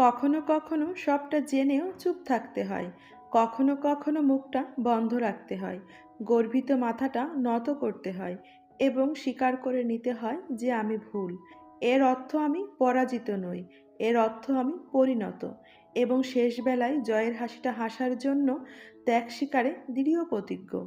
কখনো কখনো সবটা জেনেও চুপ থাকতে হয়। কখনো কখনো মুখটা বন্ধ রাখতে হয়। গর্বিত মাথাটা নত করতে হয় এবং স্বীকার করে নিতে হয় যে আমি ভুল। এর অর্থ আমি পরাজিত নই। এর অর্থ আমি পরিণত। এবং শেষ বেলায় জয়ের হাসিটা হাসার জন্য ত্যাগ স্বীকারে দৃঢ় প্রতিজ্ঞ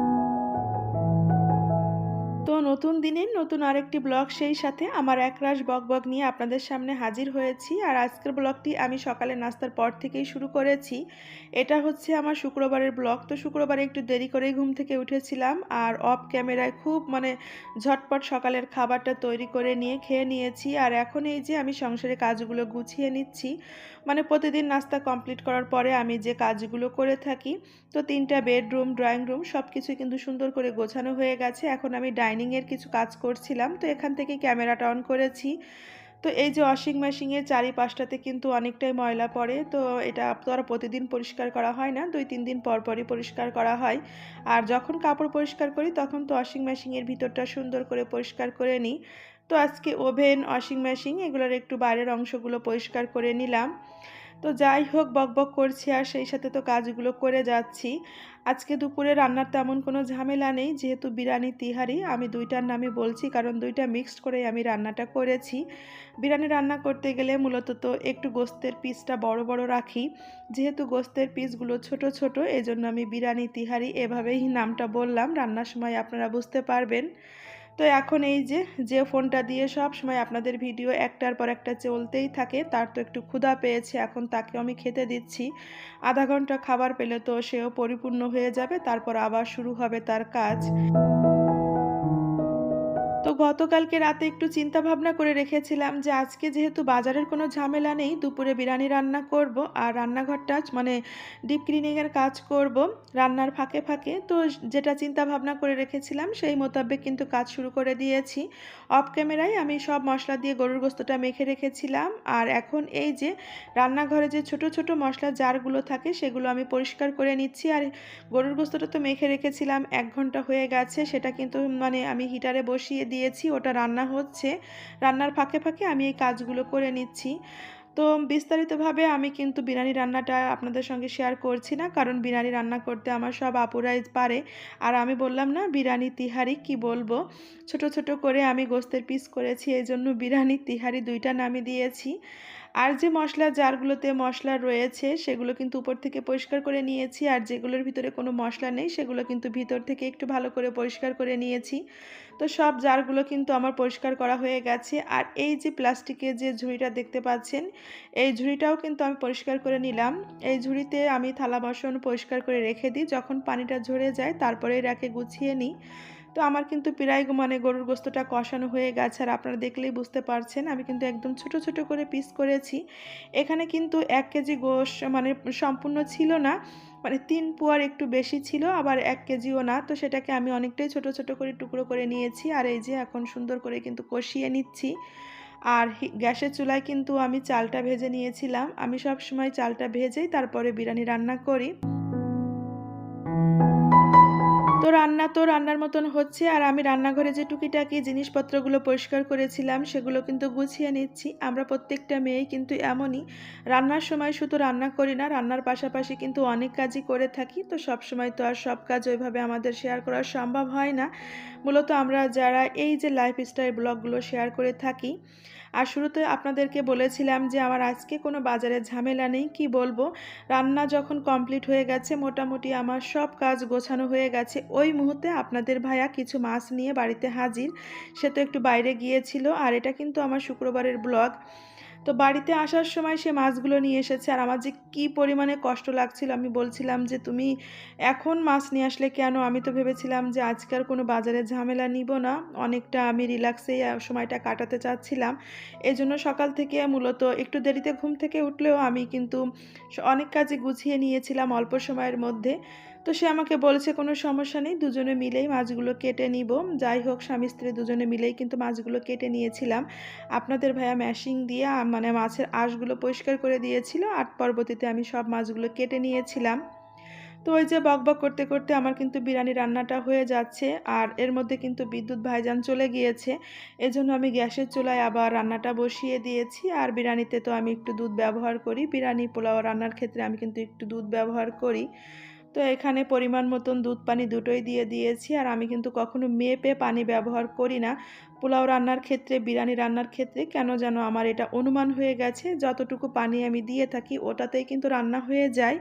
নতুন দিনের নতুন আরেকটি ব্লগ, সেই সাথে আমার একরাশ বক নিয়ে আপনাদের সামনে হাজির হয়েছি। আর আজকের ব্লগটি আমি সকালে নাস্তার পর থেকেই শুরু করেছি। এটা হচ্ছে আমার শুক্রবারের ব্লগ। তো শুক্রবারে একটু দেরি করেই ঘুম থেকে উঠেছিলাম আর অফ ক্যামেরায় খুব মানে ঝটপট সকালের খাবারটা তৈরি করে নিয়ে খেয়ে নিয়েছি। আর এখন এই যে আমি সংসারে কাজগুলো গুছিয়ে নিচ্ছি মানে প্রতিদিন নাস্তা কমপ্লিট করার পরে আমি যে কাজগুলো করে থাকি, তো তিনটা বেডরুম, ড্রয়িং রুম সব কিছু কিন্তু সুন্দর করে গোছানো হয়ে গেছে। এখন আমি ডাইনিংয়ের কিছু কাজ করছিলাম, তো এখান থেকে ক্যামেরাটা অন করেছি। তো এই যে ওয়াশিং মেশিনের চারিপাশটাতে কিন্তু অনেকটাই ময়লা পড়ে, তো এটা আপনারা প্রতিদিন পরিষ্কার করা হয় না, দুই তিন দিন পর পরই পরিষ্কার করা হয়। আর যখন কাপড় পরিষ্কার করি, তখন তো ওয়াশিং মেশিনের ভিতরটা সুন্দর করে পরিষ্কার করে নিই। তো আজকে ওভেন ওয়াশিং মেশিন এগুলোর একটু বাইরের অংশগুলো পরিষ্কার করে নিলাম। তো যাই হোক বকবক করছি আর সেই সাথে তো কাজগুলো করে যাচ্ছি। আজকে দুপুরে রান্নার তেমন কোনো ঝামেলা নেই, যেহেতু বিরিয়ানি তিহারি, আমি দুইটার নামে বলছি, কারণ দুইটা মিক্সড করে আমি রান্নাটা করেছি। বিরিয়ানি রান্না করতে গেলে মূলত তো একটু গোস্তের পিসটা বড় বড় রাখি। যেহেতু গোস্তের পিসগুলো ছোট ছোট, এজন্য আমি বিরিয়ানি তিহারি এভাবেই নামটা বললাম। রান্নার সময় আপনারা বুঝতে পারবেন। তো এখন এই যে যে ফোনটা দিয়ে সব সময় আপনাদের ভিডিও একটার পর একটা চলতেই থাকে, তার তো একটু ক্ষুধা পেয়েছে, এখন তাকে আমি খেতে দিচ্ছি। আধা ঘণ্টা খাবার পেলে তো সেও পরিপূর্ণ হয়ে যাবে, তারপর আবার শুরু হবে তার কাজ। গতকালকে রাতে একটু চিন্তা ভাবনা করে রেখেছিলাম যে আজকে যেহেতু বাজারের কোনো ঝামেলা নেই, দুপুরে বিরিয়ানি রান্না করব আর রান্নাঘরটা মানে ডিপ ক্লিনিংয়ের কাজ করব রান্নার ফাঁকে ফাঁকে। তো যেটা চিন্তা ভাবনা করে রেখেছিলাম সেই মোতাবেক কিন্তু কাজ শুরু করে দিয়েছি। অফ ক্যামেরায় আমি সব মশলা দিয়ে গরুর গোস্তটা মেখে রেখেছিলাম আর এখন এই যে রান্নাঘরে যে ছোট ছোট মশলা জারগুলো থাকে সেগুলো আমি পরিষ্কার করে নিচ্ছি আর গরুর গোস্তটা তো মেখে রেখেছিলাম, এক ঘণ্টা হয়ে গেছে সেটা কিন্তু মানে আমি হিটারে বসিয়ে দিয়েছি, ওটা রান্না হচ্ছে। রান্নার ফাঁকে ফাঁকে আমি এই কাজগুলো করে নিচ্ছি। তো বিস্তারিতভাবে আমি কিন্তু বিরিয়ানি রান্নাটা আপনাদের সঙ্গে শেয়ার করছি না, কারণ বিরিয়ানি রান্না করতে আমার সব আপুরাই পারে। আর আমি বললাম না, বিরিয়ানি তিহারি কি বলব? ছোট ছোট করে আমি গোস্তের পিস করেছি, এই জন্য বিরিয়ানি তিহারি দুইটা নামে দিয়েছি। আর যে মশলা, জারগুলোতে মশলা রয়েছে, সেগুলো কিন্তু উপর থেকে পরিষ্কার করে নিয়েছি। আর যেগুলোর ভিতরে কোনো মশলা নেই, সেগুলো কিন্তু ভিতর থেকে একটু ভালো করে পরিষ্কার করে নিয়েছি। তো সব জারগুলো কিন্তু আমার পরিষ্কার করা হয়ে গেছে। আর এই যে প্লাস্টিকের যে ঝুড়িটা দেখতে পাচ্ছেন, এই ঝুড়িটাও কিন্তু আমি পরিষ্কার করে নিলাম। এই ঝুড়িতে আমি থালা বাসন পরিষ্কার করে রেখে দিই। যখন পানিটা ঝরে যায়, তারপরে রাখে গুছিয়ে নিই। তো আমার কিন্তু প্রায় মানে গরুর গোস্তটা কষানো হয়ে গেছে। আর আপনারা দেখলেই বুঝতে পারছেন, আমি কিন্তু একদম ছোট ছোট করে পিস করেছি। এখানে কিন্তু এক কেজি গোশ মানে সম্পূর্ণ ছিল না। মানে তিন পোয়ার একটু বেশি ছিল, আবার এক কেজিও না। তো সেটাকে আমি অনেকটাই ছোট ছোট করে টুকরো করে নিয়েছি আর এই যে এখন সুন্দর করে কিন্তু কষিয়ে নিচ্ছি। আর গ্যাসের চুলায় কিন্তু আমি চালটা ভেজে নিয়েছিলাম। আমি সব সময় চালটা ভেজেই তারপরে বিরিয়ানি রান্না করি। রান্না তো রান্নার মতন হচ্ছে, আর আমি রান্নাঘরে যে টুকিটাকি জিনিসপত্রগুলো পরিষ্কার করেছিলাম, সেগুলো কিন্তু গুছিয়ে নিচ্ছি। আমরা প্রত্যেকটা মেয়ে কিন্তু এমনই। রান্নার সময় শুধু রান্না করি না, রান্নার পাশাপাশি কিন্তু অনেক কাজই করে থাকি। তো সব সময় তো আর সব কাজ ওইভাবে আমাদের শেয়ার করা সম্ভব হয় না। মূলত আমরা যারা এই যে লাইফস্টাইল ব্লগগুলো শেয়ার করে থাকি আর শুরুতে আপনাদেরকে বলেছিলাম যে আমার আজকে কোনো বাজারে ঝামেলা নেই, কি বলব? রান্না যখন কমপ্লিট হয়ে গেছে, মোটামুটি আমার সব কাজ গোছানো হয়ে গেছে। ওই মুহূর্তে আপনাদের ভাইয়া কিছু মাছ নিয়ে বাড়িতে হাজির। সে তো একটু বাইরে গিয়েছিল। আর এটা কিন্তু আমার শুক্রবারের ব্লগ। তো বাড়িতে আসার সময় সে মাছগুলো নিয়ে এসেছে আর আমার যে কী পরিমাণে কষ্ট লাগছিল, আমি বলছিলাম যে, তুমি এখন মাছ নিয়ে আসলে কেন? আমি তো ভেবেছিলাম যে আজকাল কোনো বাজারে ঝামেলা নিব না। অনেকটা আমি রিল্যাক্সেই সময়টা কাটাতে চাচ্ছিলাম। এই জন্য সকাল থেকে মূলত একটু দেরিতে ঘুম থেকে উঠলেও আমি কিন্তু অনেক কাজে গুছিয়ে নিয়েছিলাম অল্প সময়ের মধ্যে। তো সে আমাকে বলেছে, কোনো সমস্যা নেই, দুজনে মিলেই মাছগুলো কেটে নিব। যাই হোক, স্বামী স্ত্রী দুজনে মিলেই কিন্তু মাছগুলো কেটে নিয়েছিলাম। আপনাদের ভাইয়া ম্যাশিং দিয়ে মানে মাছের আঁশগুলো পরিষ্কার করে দিয়েছিল, আর পরবর্তীতে আমি সব মাছগুলো কেটে নিয়েছিলাম। তো ওই যে বকবক করতে করতে আমার কিন্তু বিরিয়ানি রান্নাটা হয়ে যাচ্ছে, আর এর মধ্যে কিন্তু বিদ্যুৎ ভাইজান চলে গিয়েছে। এজন্য আমি গ্যাসের চুলায় আবার রান্নাটা বসিয়ে দিয়েছি, আর বিরিয়ানিতে তো আমি একটু দুধ ব্যবহার করি। বিরিয়ানি পোলাও রান্নার ক্ষেত্রে আমি কিন্তু একটু দুধ ব্যবহার করি। তো এখানে পরিমাণ মতন দুধ পানি দুটোই দিয়ে দিয়েছি। আর আমি কিন্তু কখনো মেপে পানি ব্যবহার করি না। পোলাও রান্নার ক্ষেত্রে, বিরিয়ানি রান্নার ক্ষেত্রে কেন যেন আমার এটা অনুমান হয়ে গেছে। যতটুকু পানি আমি দিয়ে থাকি ওটাতেই কিন্তু রান্না হয়ে যায়।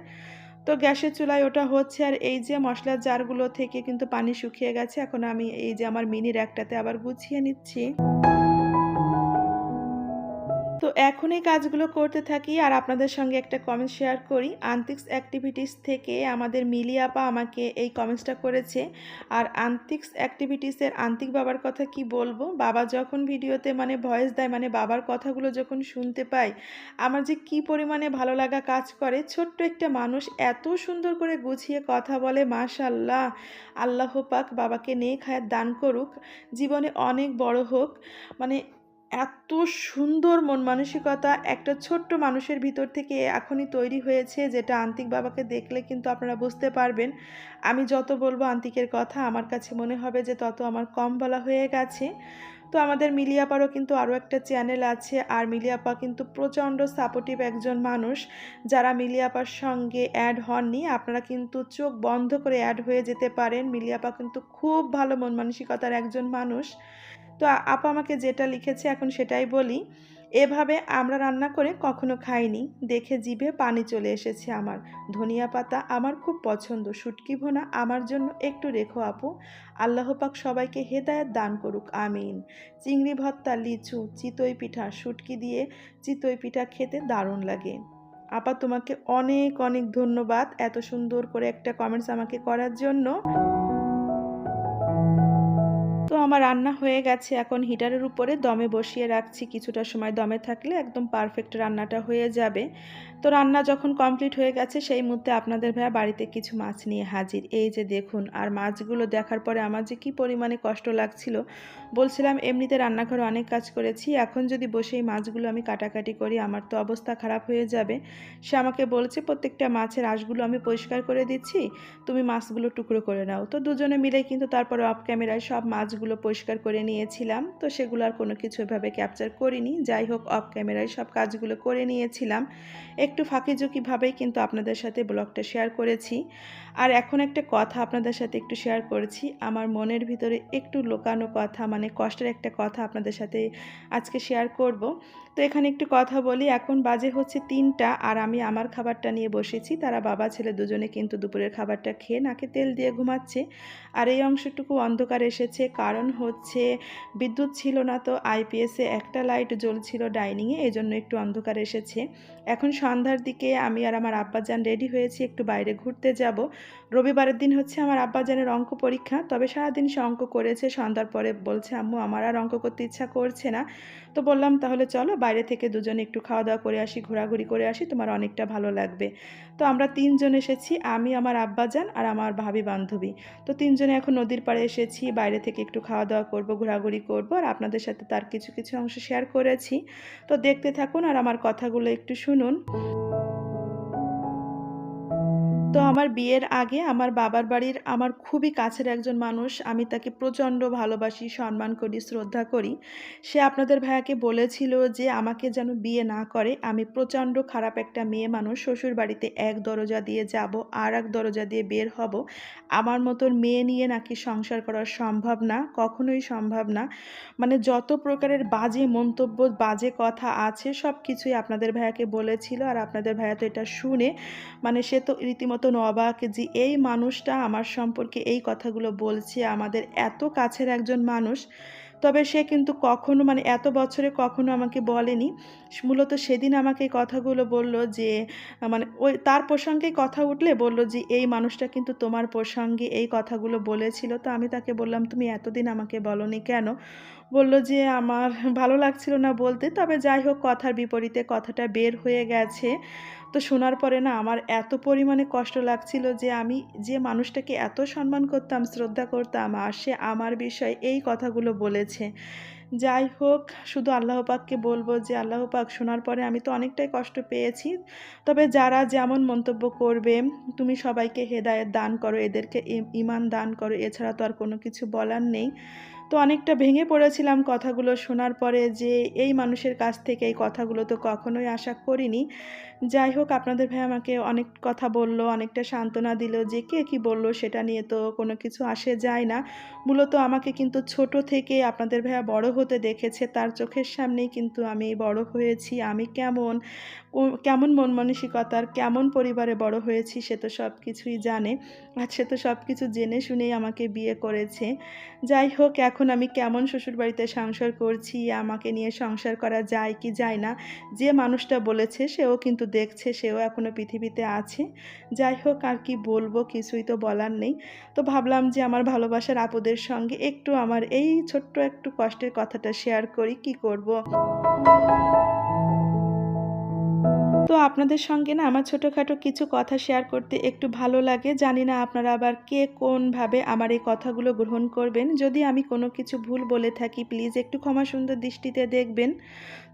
তো গ্যাসের চুলায় ওটা হচ্ছে আর এই যে মশলার জারগুলো থেকে কিন্তু পানি শুকিয়ে গেছে। এখন আমি এই যে আমার মিনির একটাতে আবার গুছিয়ে নিচ্ছি। এখন এই কাজগুলো করতে থাকি আর আপনাদের সঙ্গে একটা কমেন্ট শেয়ার করি। আন্তিক্স অ্যাক্টিভিটিস থেকে আমাদের মিলি আপা আমাকে এই কমেন্টসটা করেছে। আর আন্তিক্স অ্যাক্টিভিটিসের আন্তিক বাবার কথা কি বলব? বাবা যখন ভিডিওতে মানে ভয়েস দেয় মানে বাবার কথাগুলো যখন শুনতে পাই আমার যে কি পরিমাণে ভালো লাগা কাজ করে, ছোট্ট একটা মানুষ এত সুন্দর করে গুছিয়ে কথা বলে মাশাল্লাহ আল্লাহ পাক বাবাকে নেক হায়াত দান করুক, জীবনে অনেক বড় হোক। মানে এত সুন্দর মন মানসিকতা একটা ছোট্ট মানুষের ভিতর থেকে এখনই তৈরি হয়েছে, যেটা আন্তিক বাবাকে দেখলে কিন্তু আপনারা বুঝতে পারবেন। আমি যত বলব আন্তিকের কথা, আমার কাছে মনে হবে যে তত আমার কম বলা হয়ে গেছে। তো আমাদের মিলিয়াপারও কিন্তু আরও একটা চ্যানেল আছে, আর মিলিয়াপা কিন্তু প্রচণ্ড সাপোর্টিভ একজন মানুষ। যারা মিলিয়াপার সঙ্গে অ্যাড হননি, আপনারা কিন্তু চোখ বন্ধ করে অ্যাড হয়ে যেতে পারেন। মিলিয়াপা কিন্তু খুব ভালো মন মানসিকতার একজন মানুষ। তো আপা আমাকে যেটা লিখেছে এখন সেটাই বলি। এভাবে আমরা রান্না করে কখনো খাইনি। দেখে জিভে পানি চলে এসেছে আমার। ধনিয়া পাতা আমার খুব পছন্দ। শুটকি ভোনা আমার জন্য একটু রেখো আপু। আল্লাহ পাক সবাইকে হেদায়েত দান করুক, আমিন। চিংড়ি ভত্তা লিচু, চিতই পিঠা, শুটকি দিয়ে চিতই পিঠা খেতে দারুণ লাগে। আপা তোমাকে অনেক অনেক ধন্যবাদ এত সুন্দর করে একটা কমেন্টস আমাকে করার জন্য। আমার রান্না হয়ে গেছে, এখন হিটারের উপরে দমে বসিয়ে রাখছি। কিছুটা সময় দমে থাকলে একদম পারফেক্ট রান্নাটা হয়ে যাবে। তো রান্না যখন কমপ্লিট হয়ে গেছে, সেই মুহূর্তে আপনাদের ভাইয়া বাড়িতে কিছু মাছ নিয়ে হাজির। এই যে দেখুন, আর মাছগুলো দেখার পরে আমার যে কী পরিমাণে কষ্ট লাগছিল। বলছিলাম, এমনিতে রান্নাঘরে অনেক কাজ করেছি, এখন যদি বসে এই মাছগুলো আমি কাটাকাটি করি, আমার তো অবস্থা খারাপ হয়ে যাবে। সে আমাকে বলছে, প্রত্যেকটা মাছের আঁশগুলো আমি পরিষ্কার করে দিচ্ছি, তুমি মাছগুলো টুকরো করে নাও। তো দুজনে মিলে কিন্তু তারপরে অফ ক্যামেরায় সব মাছগুলো পরিষ্কার করে নিয়েছিলাম। তো সেগুলো আর কোনো কিছু এভাবে ক্যাপচার করিনি। যাই হোক অফ ক্যামেরায় সব কাজগুলো করে নিয়েছিলাম। একটু ফাঁকিঝুঁকিভাবেই কিন্তু আপনাদের সাথে ব্লগটা শেয়ার করেছি। আর এখন একটা কথা আপনাদের সাথে একটু শেয়ার করেছি। আমার মনের ভিতরে একটু লোকানো কথা মানে কষ্টের একটা কথা আপনাদের সাথে আজকে শেয়ার করব। তো এখানে একটু কথা বলি। এখন বাজে হচ্ছে তিনটা আর আমি আমার খাবারটা নিয়ে বসেছি। তারা বাবা, ছেলে দুজনে কিন্তু দুপুরের খাবারটা খেয়ে নাকে তেল দিয়ে ঘুমাচ্ছে। আর এই অংশটুকু অন্ধকার এসেছে। কারণ হচ্ছে, বিদ্যুৎ ছিল না তো আইপিএসে একটা লাইট জ্বলছিল ডাইনিংয়ে এই জন্য একটু অন্ধকার এসেছে। এখন সন্ধ্যার দিকে আমি আর আমার আব্বাজান রেডি হয়েছি, একটু বাইরে ঘুরতে যাব। রবিবারের দিন হচ্ছে আমার আব্বাজানের অঙ্ক পরীক্ষা, তবে সারাদিন সে অঙ্ক করেছে, সন্ধ্যার পরে বলছে, আম্মু, আমার আর অঙ্ক করতে ইচ্ছা করছে না। তো বললাম, তাহলে চলো বাইরে থেকে দুজনে একটু খাওয়া দাওয়া করে আসি, ঘোরাঘুরি করে আসি, তোমার অনেকটা ভালো লাগবে। তো আমরা তিনজন এসেছি, আমি, আমার আব্বাজান আর আমার ভাবি বান্ধবী তো তিনজনে এখন নদীর পাড়ে এসেছি, বাইরে থেকে একটু খাওয়া দাওয়া করব, ঘোরাঘুরি করব আর আপনাদের সাথে তার কিছু কিছু অংশ শেয়ার করেছি। তো দেখতে থাকুন আর আমার কথাগুলো একটু শুনুন। তো আমার বিয়ের আগে আমার বাবার বাড়ির আমার খুবই কাছের একজন মানুষ, আমি তাকে প্রচণ্ড ভালোবাসি, সম্মান করি, শ্রদ্ধা করি। সে আপনাদের ভাইয়াকে বলেছিল যে আমাকে যেন বিয়ে না করে, আমি প্রচণ্ড খারাপ একটা মেয়ে মানুষ, শ্বশুর বাড়িতে এক দরজা দিয়ে যাব আর এক দরজা দিয়ে বের হব। আমার মতন মেয়ে নিয়ে নাকি সংসার করা সম্ভব না, কখনোই সম্ভব না। মানে যত প্রকারের বাজে মন্তব্য, বাজে কথা আছে সব কিছুই আপনাদের ভাইয়াকে বলেছিল, আর আপনাদের ভাইয়া তো এটা শুনে মানে সে তো রীতিমতন অবাক যে এই মানুষটা আমার সম্পর্কে এই কথাগুলো বলছে, আমাদের এত কাছের একজন মানুষ। তবে সে কিন্তু কখনো মানে এত বছরে কখনো আমাকে বলেনি। মূলত সেদিন আমাকে এই কথাগুলো বলল যে মানে ওই তার প্রসঙ্গে কথা উঠলে বলল যে, এই মানুষটা কিন্তু তোমার প্রসঙ্গে এই কথাগুলো বলেছিল। তো আমি তাকে বললাম, তুমি এতদিন আমাকে বলনি কেন? বলল যে, আমার ভালো লাগছিল না বলতে। তবে যাই হোক, কথার বিপরীতে কথাটা বের হয়ে গেছে। তো শোনার পরে না আমার এত পরিমাণে কষ্ট লাগছিল যে আমি যে মানুষটাকে এত সম্মান করতাম, শ্রদ্ধা করতাম আর সে আমার বিষয়ে এই কথাগুলো বলেছে। যাই হোক শুধু আল্লাহ পাককে বলব যে আল্লাহ পাক শোনার পরে আমি তো অনেকটাই কষ্ট পেয়েছি। তবে যারা যেমন মন্তব্য করবে তুমি সবাইকে হেদায়েত দান করো, এদেরকে ইমান দান করো। এছাড়া তো আর কোনো কিছু বলার নেই। তো অনেকটা ভেঙে পড়েছিলাম কথাগুলো শোনার পরে যে এই মানুষের কাছ থেকে এই কথাগুলো তো কখনোই আশা করিনি। যাই হোক আপনাদের ভাই আমাকে অনেক কথা বলল, অনেকটা সান্ত্বনা দিল যে কে কি বলল সেটা নিয়ে তো কোনো কিছু আসে যায় না। মূলত আমাকে কিন্তু ছোট থেকে আপনাদের ভাইয়া বড় হতে দেখেছে। তার চোখের সামনেই কিন্তু আমি বড় হয়েছি। আমি কেমন, কেমন মন মানসিকতার, কেমন পরিবারে বড় হয়েছি সে তো সব কিছুই জানে। আর সে তো সব কিছু জেনে শুনেই আমাকে বিয়ে করেছে। যাই হোক এখন আমি কেমন শ্বশুরবাড়িতে সংসার করছি, আমাকে নিয়ে সংসার করা যায় কি যায় না, যে মানুষটা বলেছে সেও কিন্তু দেখছে, সেও এখনও পৃথিবীতে আছে। যাই হোক আর কি বলব কিছুই তো বলার নেই। তো ভাবলাম যে আমার ভালোবাসার আপদের সঙ্গে একটু আমার এই ছোট্ট একটু কষ্টের কথাটা শেয়ার করি, কি করব? তো আপনাদের সঙ্গে না আমার ছোটোখাটো কিছু কথা শেয়ার করতে একটু ভালো লাগে। জানি না আপনারা আবার কে কোনভাবে আমার এই কথাগুলো গ্রহণ করবেন। যদি আমি কোনো কিছু ভুল বলে থাকি প্লিজ একটু ক্ষমা সুন্দর দৃষ্টিতে দেখবেন।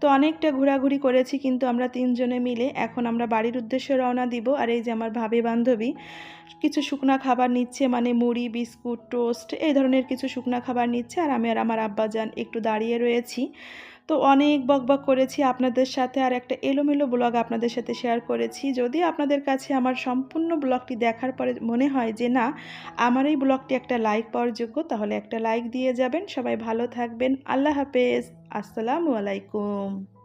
তো অনেকটা ঘোরাঘুরি করেছি কিন্তু আমরা তিনজনে মিলে এখন আমরা বাড়ির উদ্দেশ্যে রওনা দিব। আর এই যে আমার ভাবি বান্ধবী কিছু শুকনা খাবার নিচ্ছে মানে মুড়ি, বিস্কুট, টোস্ট এই ধরনের কিছু শুকনা খাবার নিচ্ছে। আর আমি আর আমার আব্বাজান একটু দাঁড়িয়ে রয়েছি। তো অনেক বকবক করেছি আপনাদের সাথে আর একটা এলোমেলো ব্লগ আপনাদের সাথে শেয়ার করেছি। যদি আপনাদের কাছে আমার সম্পূর্ণ ব্লগটি দেখার পরে মনে হয় যে না, আমার এই ব্লগটি একটা লাইক পাওয়ার যোগ্য, তাহলে একটা লাইক দিয়ে যাবেন। সবাই ভালো থাকবেন। আল্লাহ হাফেজ। আসসালামু আলাইকুম।